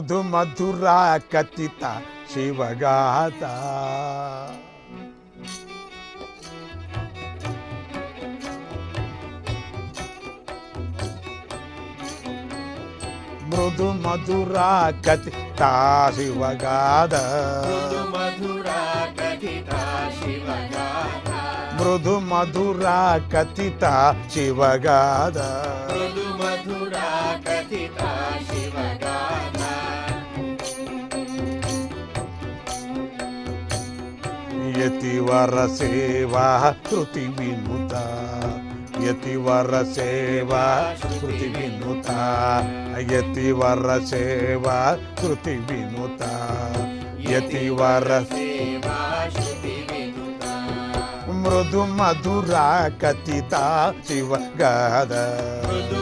మృదు మధురా కథిత శివగాత మృదు మధురా కథిత శివగాథ. మృదు మధురా కథిత శివగాథ. యతివర సేవా శృతి వినుత యతివర సేవా శృతి వినుత యతివర సేవా శృతి వినుత యతివర సేవా మృదు మధురా కథిత శివగాద మృదు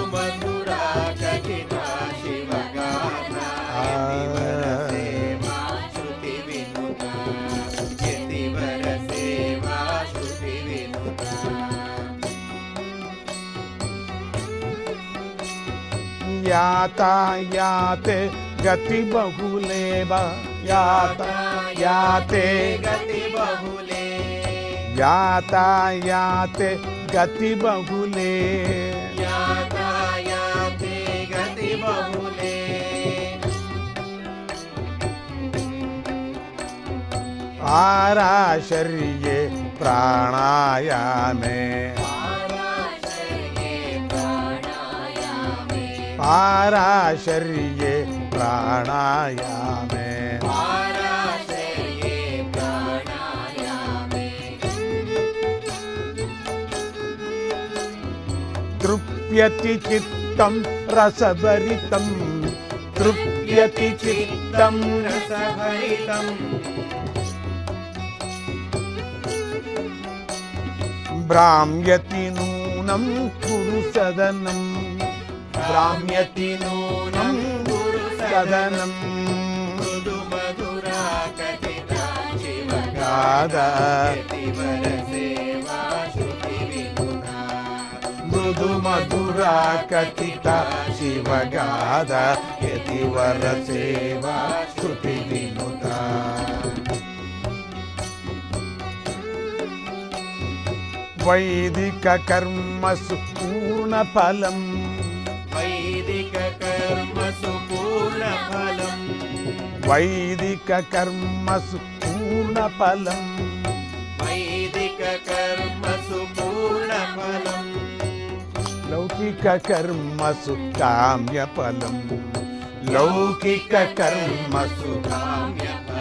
यातायाते गति बहुले यातायाते गति बहुले यातायाते गति बहुले यातायाते गति बहुले। आराशर्ये प्राणायामे। पाराशर्ये प्राणायामे। तृप्यति चित्तं रसभरितं। तृप्यति चित्तं रसभरितम् भ्राम्यति नूनं कुरु सदनम् భ్రామ్యతి నూనం గురు సదనం. మృదు మధురా కథితా శివగాదా మృదు మధురా కథిత శివగాధ యతివర సేవా శృతి వినుత. వైదిక కర్మసు పూర్ణ ఫలం ఫలం వైదిక కర్మసు పూర్ణ ఫలం. వైదిక కర్మసు పూర్ణ ఫలం. లౌకిక కర్మసు కామ్య ఫలం. లౌకిక కర్మసు కామ్య ఫలం.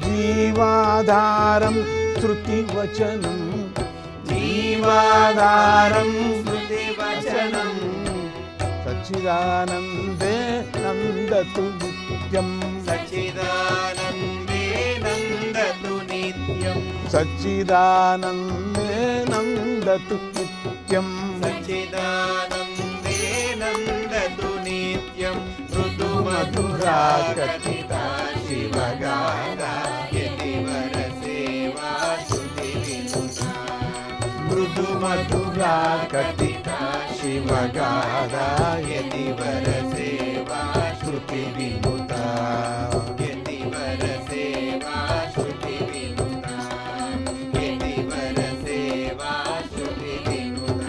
జీవాధారం శృతివచనం జీవాధారం सच्चिदानन्दे नन्दतु नित्यं सच्चिदानन्दे नन्दतु नित्यं सच्चिदानन्दे नन्दतु नित्यं सच्चिदानन्दे नन्दतु नित्यं ऋतुमधुरा कथिता शिवगाना मृदुमधुरा कथिता ಸೇವಾ ಶ್ರುತಿ ವಿನುತ ಮೃದು ಮಧುರ ಕಥಿತ ಶಿವಗಾದ ಯತಿವರ ಸೇವಾ ಶ್ರುತಿ ವಿನುತ ಯತಿವರ ಸೇವಾ ಶ್ರುತಿ ವಿನುತ ಯತಿವರ ಸೇವಾ ಶ್ರುತಿ ವಿನುತ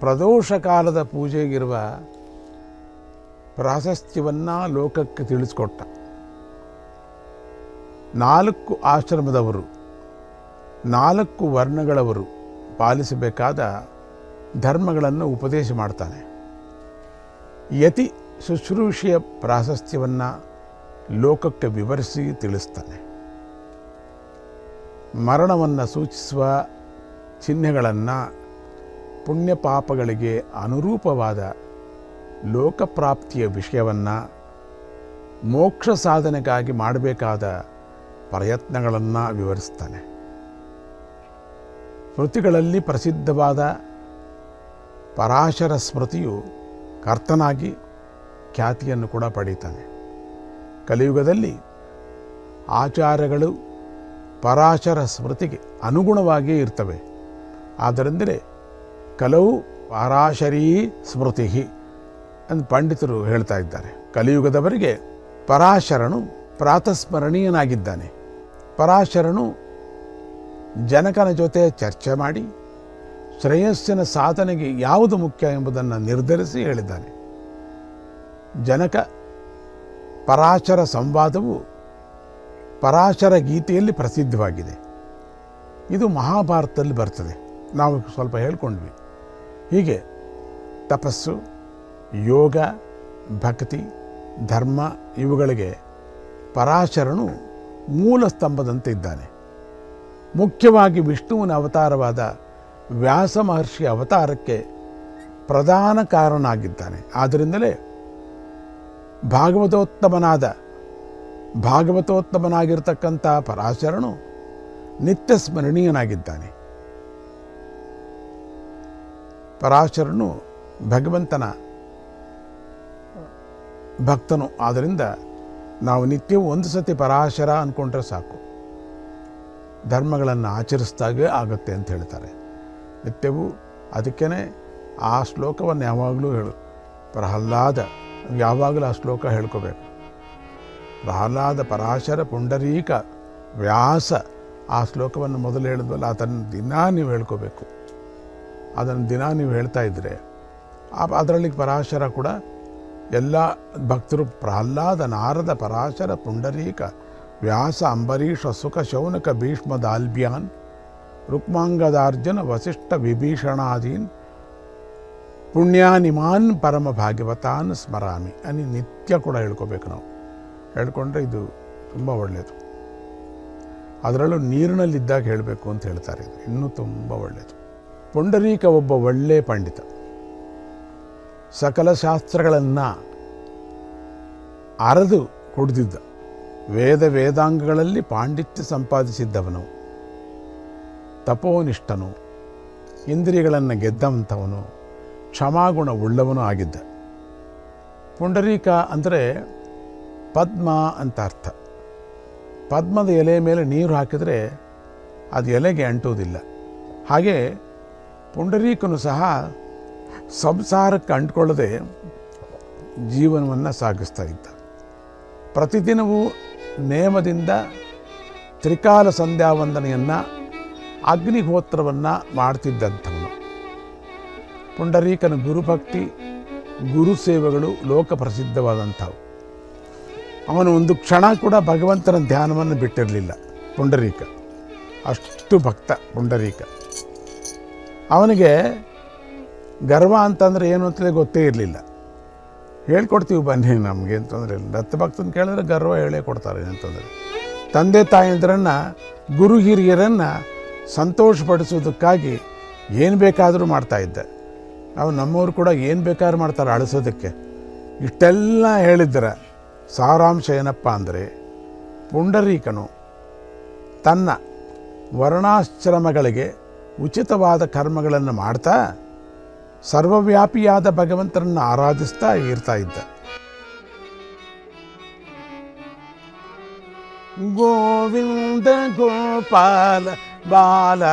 ಪ್ರದೋಷ ಕಾಲದ ಪೂಜೆಗಿರುವ ಪ್ರಾಶಸ್ತ್ಯವನ್ನು ಲೋಕಕ್ಕೆ ತಿಳಿಸ್ಕೊಟ್ಟ. ನಾಲ್ಕು ಆಶ್ರಮದವರು, ನಾಲ್ಕು ವರ್ಣಗಳವರು ಪಾಲಿಸಬೇಕಾದ ಧರ್ಮಗಳನ್ನು ಉಪದೇಶ ಮಾಡ್ತಾನೆ. ಯತಿ ಶುಶ್ರೂಷೆಯ ಪ್ರಾಶಸ್ತ್ಯವನ್ನು ಲೋಕಕ್ಕೆ ವಿವರಿಸಿ ತಿಳಿಸ್ತಾನೆ. ಮರಣವನ್ನು ಸೂಚಿಸುವ ಚಿಹ್ನೆಗಳನ್ನು ಪುಣ್ಯ ಪಾಪಗಳಿಗೆ ಅನುರೂಪವಾದ ಲೋಕಪ್ರಾಪ್ತಿಯ ವಿಷಯವನ್ನು ಮೋಕ್ಷ ಸಾಧನೆಗಾಗಿ ಮಾಡಬೇಕಾದ ಪ್ರಯತ್ನಗಳನ್ನು ವಿವರಿಸ್ತಾನೆ. ಸ್ಮೃತಿಗಳಲ್ಲಿ ಪ್ರಸಿದ್ಧವಾದ ಪರಾಶರ ಸ್ಮೃತಿಯು ಕರ್ತನಾಗಿ ಖ್ಯಾತಿಯನ್ನು ಕೂಡ ಪಡೀತಾನೆ ಕಲಿಯುಗದಲ್ಲಿ ಆಚಾರಗಳು ಪರಾಶರ ಸ್ಮೃತಿಗೆ ಅನುಗುಣವಾಗಿಯೇ ಇರ್ತವೆ. ಆದ್ದರಿಂದಲೇ ಕಲವು ಪರಾಶರೀ ಸ್ಮೃತಿ ಅಂತ ಪಂಡಿತರು ಹೇಳ್ತಾ ಇದ್ದಾರೆ. ಕಲಿಯುಗದವರಿಗೆ ಪರಾಶರನು ಪ್ರಾತಸ್ಮರಣೀಯನಾಗಿದ್ದಾನೆ. ಪರಾಶರನು ಜನಕನ ಜೊತೆ ಚರ್ಚೆ ಮಾಡಿ ಶ್ರೇಯಸ್ಸಿನ ಸಾಧನೆಗೆ ಯಾವುದು ಮುಖ್ಯ ಎಂಬುದನ್ನು ನಿರ್ಧರಿಸಿ ಹೇಳಿದ್ದಾನೆ. ಜನಕ ಪರಾಶರ ಸಂವಾದವು ಪರಾಶರ ಗೀತೆಯಲ್ಲಿ ಪ್ರಸಿದ್ಧವಾಗಿದೆ. ಇದು ಮಹಾಭಾರತದಲ್ಲಿ ಬರ್ತದೆ. ನಾವು ಸ್ವಲ್ಪ ಹೇಳ್ಕೊಂಡ್ವಿ. ಹೀಗೆ ತಪಸ್ಸು, ಯೋಗ, ಭಕ್ತಿ, ಧರ್ಮ ಇವುಗಳಿಗೆ ಪರಾಶರನು ಮೂಲ ಸ್ತಂಭದಂತೆ ಇದ್ದಾನೆ. ಮುಖ್ಯವಾಗಿ ವಿಷ್ಣುವಿನ ಅವತಾರವಾದ ವ್ಯಾಸ ಮಹರ್ಷಿ ಅವತಾರಕ್ಕೆ ಪ್ರಧಾನ ಕಾರಣ ಆಗಿದ್ದಾನೆ ಆದ್ದರಿಂದಲೇ ಭಾಗವತೋತ್ತಮನಾದ, ಭಾಗವತೋತ್ತಮನಾಗಿರ್ತಕ್ಕಂಥ ಪರಾಶರನು ನಿತ್ಯ ಸ್ಮರಣೀಯನಾಗಿದ್ದಾನೆ. ಪರಾಶರನು ಭಗವಂತನ ಭಕ್ತನು. ಆದ್ದರಿಂದ ನಾವು ನಿತ್ಯವೂ ಒಂದು ಸತಿ ಪರಾಶರ ಅಂದ್ಕೊಂಡ್ರೆ ಸಾಕು. ಧರ್ಮಗಳನ್ನು ಆಚರಿಸಿದಾಗೆ ಆಗುತ್ತೆ ಅಂತ ಹೇಳ್ತಾರೆ. ನಿತ್ಯವೂ ಅದಕ್ಕೇ ಆ ಶ್ಲೋಕವನ್ನು ಯಾವಾಗಲೂ ಹೇಳು. ಪ್ರಹ್ಲಾದ, ಯಾವಾಗಲೂ ಆ ಶ್ಲೋಕ ಹೇಳ್ಕೋಬೇಕು. ಪ್ರಹ್ಲಾದ ಪರಾಶರ ಪುಂಡರೀಕ ವ್ಯಾಸ ಆ ಶ್ಲೋಕವನ್ನು ಮೊದಲು ಹೇಳಿದ್ವಲ್ಲ, ಅದನ್ನು ದಿನಾ ನೀವು ಹೇಳ್ಕೋಬೇಕು. ಅದನ್ನು ದಿನ ನೀವು ಹೇಳ್ತಾ ಇದ್ದರೆ ಅದರಲ್ಲಿ ಪರಾಶರ ಕೂಡ ಎಲ್ಲ ಭಕ್ತರು ಪ್ರಹ್ಲಾದ ನಾರದ ಪರಾಶರ ಪುಂಡರೀಕ ವ್ಯಾಸ, ಅಂಬರೀಷ, ಸುಖ, ಶೌನಕ, ಭೀಷ್ಮ ದಾಲ್ಬ್ಯಾನ್ ರುಕ್ಮಾಂಗದಾರ್ಜುನ, ವಸಿಷ್ಠ ವಿಭೀಷಣಾದೀನ್ ಪುಣ್ಯಾನಿಮಾನ್, ಪರಮ ಭಾಗ್ಯವತಾನ್, ಸ್ಮರಾಮಿ ಅನಿ ನಿತ್ಯ ಕೂಡ ಹೇಳ್ಕೋಬೇಕು ನಾವು. ಹೇಳ್ಕೊಂಡ್ರೆ ಇದು ತುಂಬ ಒಳ್ಳೆಯದು ಅದರಲ್ಲೂ ನೀರಿನಲ್ಲಿದ್ದಾಗ ಹೇಳಬೇಕು ಅಂತ ಹೇಳ್ತಾರೆ ಇದು. ಇನ್ನೂ ತುಂಬ ಒಳ್ಳೆಯದು ಪುಂಡರೀಕ ಒಬ್ಬ ಒಳ್ಳೆಯ ಪಂಡಿತ. ಸಕಲ ಶಾಸ್ತ್ರಗಳನ್ನು ಅರೆದು ಕುಡಿದಿದ್ದ. ವೇದ ವೇದಾಂಗಗಳಲ್ಲಿ ಪಾಂಡಿತ್ಯ ಸಂಪಾದಿಸಿದ್ದವನು, ತಪೋನಿಷ್ಠನು, ಇಂದ್ರಿಯಗಳನ್ನು ಗೆದ್ದಂಥವನು ಕ್ಷಮಾಗುಣ ಉಳ್ಳವನು ಆಗಿದ್ದ. ಪುಂಡರೀಕ ಅಂದರೆ ಪದ್ಮ ಅಂತ ಅರ್ಥ. ಪದ್ಮದ ಎಲೆ ಮೇಲೆ ನೀರು ಹಾಕಿದರೆ ಅದು ಎಲೆಗೆ ಅಂಟುವುದಿಲ್ಲ. ಹಾಗೆ ಪುಂಡರೀಕನು ಸಹ ಸಂಸಾರಕ್ಕೆ ಅಂಟ್ಕೊಳ್ಳದೆ ಜೀವನವನ್ನು ಸಾಗಿಸ್ತಾ ಇದ್ದ. ಪ್ರತಿದಿನವೂ ನೇಮದಿಂದ ತ್ರಿಕಾಲ ಸಂಧ್ಯಾ ವಂದನೆಯನ್ನು ಅಗ್ನಿಹೋತ್ರವನ್ನು ಮಾಡ್ತಿದ್ದಂಥವನು. ಪುಂಡರೀಕನ ಗುರುಭಕ್ತಿ, ಗುರು ಸೇವೆಗಳು ಲೋಕ ಪ್ರಸಿದ್ಧವಾದಂಥವು. ಅವನು ಒಂದು ಕ್ಷಣ ಕೂಡ ಭಗವಂತನ ಧ್ಯಾನವನ್ನು ಬಿಟ್ಟಿರಲಿಲ್ಲ ಪುಂಡರೀಕ. ಅಷ್ಟು ಭಕ್ತ ಪುಂಡರೀಕ. ಅವನಿಗೆ ಗರ್ವ ಅಂತಂದರೆ ಏನು ಅಂತಲೇ ಗೊತ್ತೇ ಇರಲಿಲ್ಲ. ಹೇಳ್ಕೊಡ್ತೀವಿ ಬನ್ನಿ ನಮಗೆ ಅಂತಂದರೆ ದತ್ತ ಭಕ್ತನ ಕೇಳಿದ್ರೆ ಗರ್ವ ಹೇಳೇ ಕೊಡ್ತಾರೆ ಅಂತಂದರೆ ತಂದೆ ತಾಯಂದ್ರನ್ನು ಗುರು ಹಿರಿಯರನ್ನು ಸಂತೋಷಪಡಿಸೋದಕ್ಕಾಗಿ ಏನು ಬೇಕಾದರೂ ಮಾಡ್ತಾ ಇದ್ದೆ. ನಾವು ನಮ್ಮವರು ಕೂಡ ಏನು ಬೇಕಾದ್ರೂ ಮಾಡ್ತಾರೆ ಅಳಿಸೋದಕ್ಕೆ. ಇಷ್ಟೆಲ್ಲ ಹೇಳಿದ್ರೆ ಸಾರಾಂಶ ಏನಪ್ಪ ಅಂದರೆ, ಪುಂಡರೀಕನು ತನ್ನ ವರ್ಣಾಶ್ರಮಗಳಿಗೆ ಉಚಿತವಾದ ಕರ್ಮಗಳನ್ನು ಮಾಡ್ತಾ ಸರ್ವವ್ಯಾಪಿಯಾದ ಭಗವಂತನನ್ನು ಆರಾಧಿಸ್ತಾ ಇರ್ತಾ ಇದ್ದ ಗೋವಿಂದ ಗೋಪಾಲ ಬಾಲ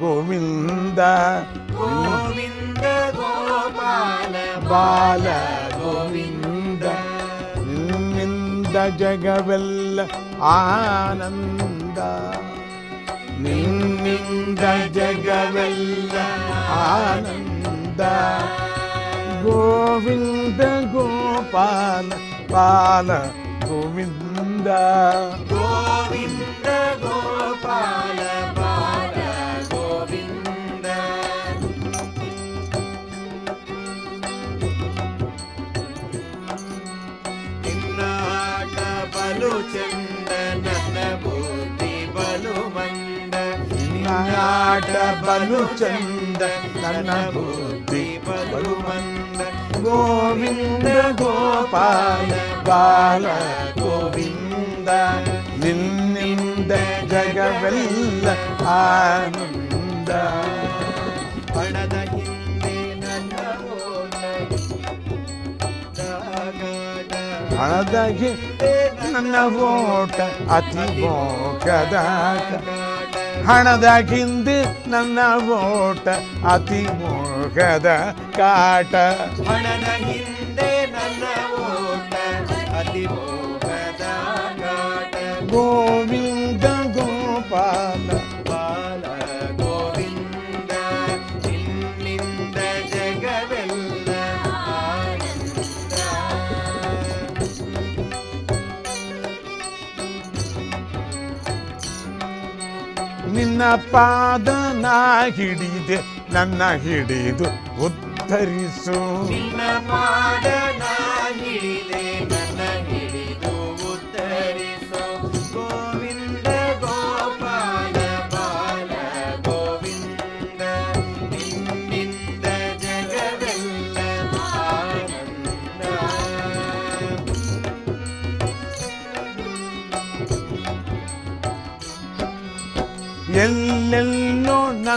ಗೋವಿಂದ ಗೋವಿಂದ ಗೋಪಾಲ ಬಾಲ ಗೋವಿಂದ ನಿನ್ನಿಂದ ಜಗವೆಲ್ಲ ಆನಂದ ನಿನ್ನಿಂದ ಜಗವೆಲ್ಲ ಆನಂದ ಗೋವಿಂದ ಗೋಪಾಲ ಬಾಲ ಗೋವಿಂದ ಗೋವಿಂದ ಗೋಪಾಲ ಬಾಲ ಗೋವಿಂದ ನಿನ್ನಾಟ ಬಲು ಚಂದ ನಿನ್ನಾಟ ಬಲು ಚಂದ ನನ್ನ ಬುದ್ಧಿ ಬಲು ಮಂದ ಗೋವಿಂದ ಗೋಪಾಲ ಬಾಲ ಗೋವಿಂದ ನಿನ್ನಿಂದ ಜಗವೆಲ್ಲ ಆನಂದ ಹಣದ ಹಿಂದೆ ನನ್ನ ಓಟ ದಾಗಾಟ ಹಣದಾಗಿ ನನ್ನ ಓಟ ಅತಿ ಮೋಕ್ಷದ ಹಣದ ಹಿಂದೆ ನನ್ನ ಓಟ ಅತಿ ಮೋಕ್ಷದ ಮೋಹದ ಕಾಟ ಹಣದ ಹಿಂದೆ ನನ್ನ ಓಟ ಅತಿ ಮೋಹದ ಕಾಟ ಗೋವಿಂದ ಗೋಪಾಲ ನಿನ್ನ ಪಾದ ನಾ ಹಿಡಿದೆ ನನ್ನ ಹಿಡಿದು ಉತ್ತರಿಸು. ನಿನ್ನ ಪಾದ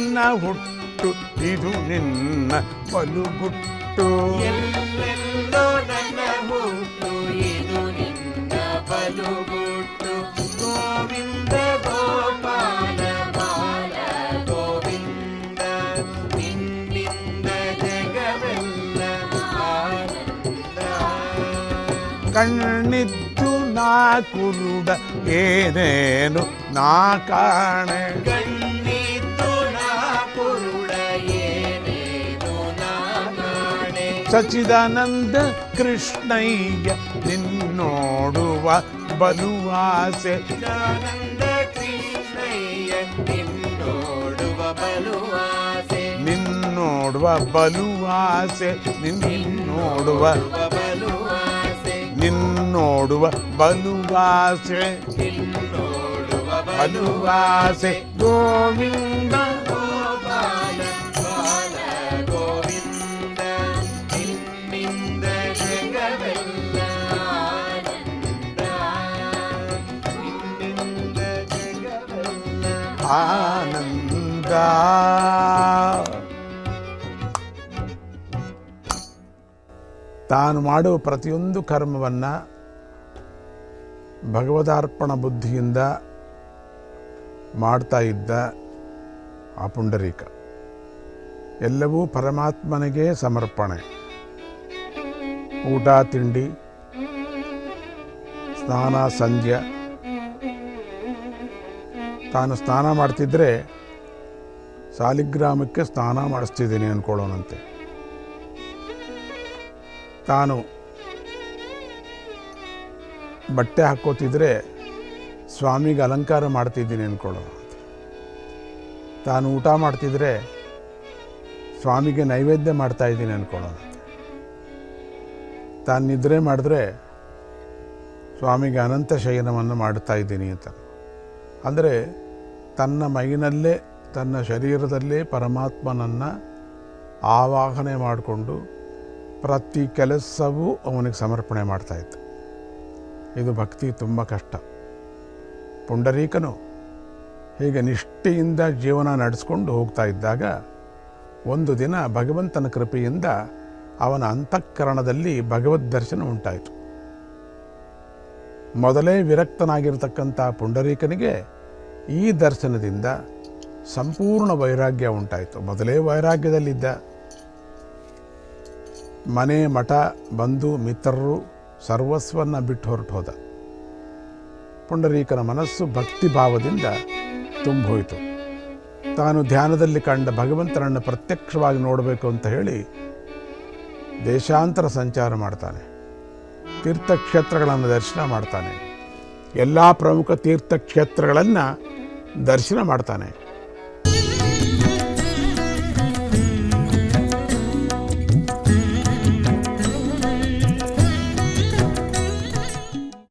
ನನ್ನ ಹುಟ್ಟು ಇದು ನಿನ್ನ ಬಲುಗುಟ್ಟು ಎಲ್ಲೆಲ್ಲೋ ನನ್ನ ಹುಟ್ಟು ಇದು ನಿನ್ನ ಬಲುಗುಟ್ಟು ಗೋವಿಂದ ಗೋಪಾಲ ಬಾಲ ಗೋವಿಂದ ನಿನ್ನಿಂದ ಜಗವೆಲ್ಲ ಆನಂದ ಕಣ್ಣಿದ್ದು ನಾ ಕುರುಡ ಏನೇನು ನಾ ಕಾಣೆ ಸಚಿದಾನಂದ ಕೃಷ್ಣಯ್ಯ ನಿನ್ನೋಡುವ ಬಲುವಾಸೆ. ಸಚಿದಾನಂದ ಕೃಷ್ಣಯ್ಯ ನಿನ್ನೋಡುವ ಬಲುವಾಸೆ. ನಿನ್ನೋಡುವ ಬಲುವಾಸೆ. ನಿನ್ನೋಡುವ ಬಲುವಾಸೆ. ನಿನ್ನೋಡುವ ಬಲುವಾಸೆ. ನಿನ್ನೋಡುವ ಬಲುವಾಸೆ. ಗೋವಿಂದ ಆನಂದ. ತಾನು ಮಾಡುವ ಪ್ರತಿಯೊಂದು ಕರ್ಮವನ್ನು ಭಗವದಾರ್ಪಣ ಬುದ್ಧಿಯಿಂದ ಮಾಡ್ತಾ ಇದ್ದ ಆ ಪುಂಡರೀಕ. ಎಲ್ಲವೂ ಪರಮಾತ್ಮನಿಗೆ ಸಮರ್ಪಣೆ. ಊಟ, ತಿಂಡಿ, ಸ್ನಾನ ಸಂಧ್ಯಾ ತಾನು ಸ್ನಾನ ಮಾಡ್ತಿದ್ರೆ ಸಾಲಿಗ್ರಾಮಕ್ಕೆ ಸ್ನಾನ ಮಾಡಿಸ್ತಿದ್ದೀನಿ ಅಂದ್ಕೊಳ್ಳೋನಂತೆ ತಾನು ಬಟ್ಟೆ ಹಾಕ್ಕೋತಿದ್ರೆ ಸ್ವಾಮಿಗೆ ಅಲಂಕಾರ ಮಾಡ್ತಿದ್ದೀನಿ ಅಂದ್ಕೊಳ್ಳೋನಂತೆ ತಾನು ಊಟ ಮಾಡ್ತಿದ್ರೆ ಸ್ವಾಮಿಗೆ ನೈವೇದ್ಯ ಮಾಡ್ತಾ ಇದ್ದೀನಿ ಅಂದ್ಕೊಳ್ಳೋನಂತೆ ತಾನು ನಿದ್ರೆ ಮಾಡಿದ್ರೆ ಸ್ವಾಮಿಗೆ ಅನಂತ ಶಯನವನ್ನು ಮಾಡ್ತಾ ಇದ್ದೀನಿ ಅಂತ. ಅಂದರೆ ತನ್ನ ಮೈನಲ್ಲೇ, ತನ್ನ ಶರೀರದಲ್ಲೇ ಪರಮಾತ್ಮನನ್ನು ಆವಾಹನೆ ಮಾಡಿಕೊಂಡು ಪ್ರತಿ ಕೆಲಸವೂ ಅವನಿಗೆ ಸಮರ್ಪಣೆ ಮಾಡ್ತಾಯಿತ್ತು ಇದು ಭಕ್ತಿ ತುಂಬ ಕಷ್ಟ. ಪುಂಡರೀಕನು ಹೀಗೆ ನಿಷ್ಠೆಯಿಂದ ಜೀವನ ನಡೆಸ್ಕೊಂಡು ಹೋಗ್ತಾ ಇದ್ದಾಗ ಒಂದು ದಿನ ಭಗವಂತನ ಕೃಪೆಯಿಂದ ಅವನ ಅಂತಃಕರಣದಲ್ಲಿ ಭಗವದ್ ದರ್ಶನ ಉಂಟಾಯಿತು. ಮೊದಲೇ ವಿರಕ್ತನಾಗಿರ್ತಕ್ಕಂಥ ಪುಂಡರೀಕನಿಗೆ ಈ ದರ್ಶನದಿಂದ ಸಂಪೂರ್ಣ ವೈರಾಗ್ಯ ಉಂಟಾಯಿತು. ಮೊದಲೇ ವೈರಾಗ್ಯದಲ್ಲಿದ್ದ ಮನೆ ಮಠ ಬಂಧು ಮಿತ್ರರು ಸರ್ವಸ್ವನ್ನ ಬಿಟ್ಟು ಹೊರಟು ಹೋದ ಪುಂಡರೀಕನ ಮನಸ್ಸು ಭಕ್ತಿ ಭಾವದಿಂದ ತುಂಬೋಯಿತು. ತಾನು ಧ್ಯಾನದಲ್ಲಿ ಕಂಡ ಭಗವಂತನನ್ನು ಪ್ರತ್ಯಕ್ಷವಾಗಿ ನೋಡಬೇಕು ಅಂತ ಹೇಳಿ ದೇಶಾಂತರ ಸಂಚಾರ ಮಾಡ್ತಾನೆ. ತೀರ್ಥಕ್ಷೇತ್ರಗಳನ್ನು ದರ್ಶನ ಮಾಡ್ತಾನೆ. ಎಲ್ಲ ಪ್ರಮುಖ ತೀರ್ಥಕ್ಷೇತ್ರಗಳನ್ನು ದರ್ಶನ ಮಾಡ್ತಾನೆ.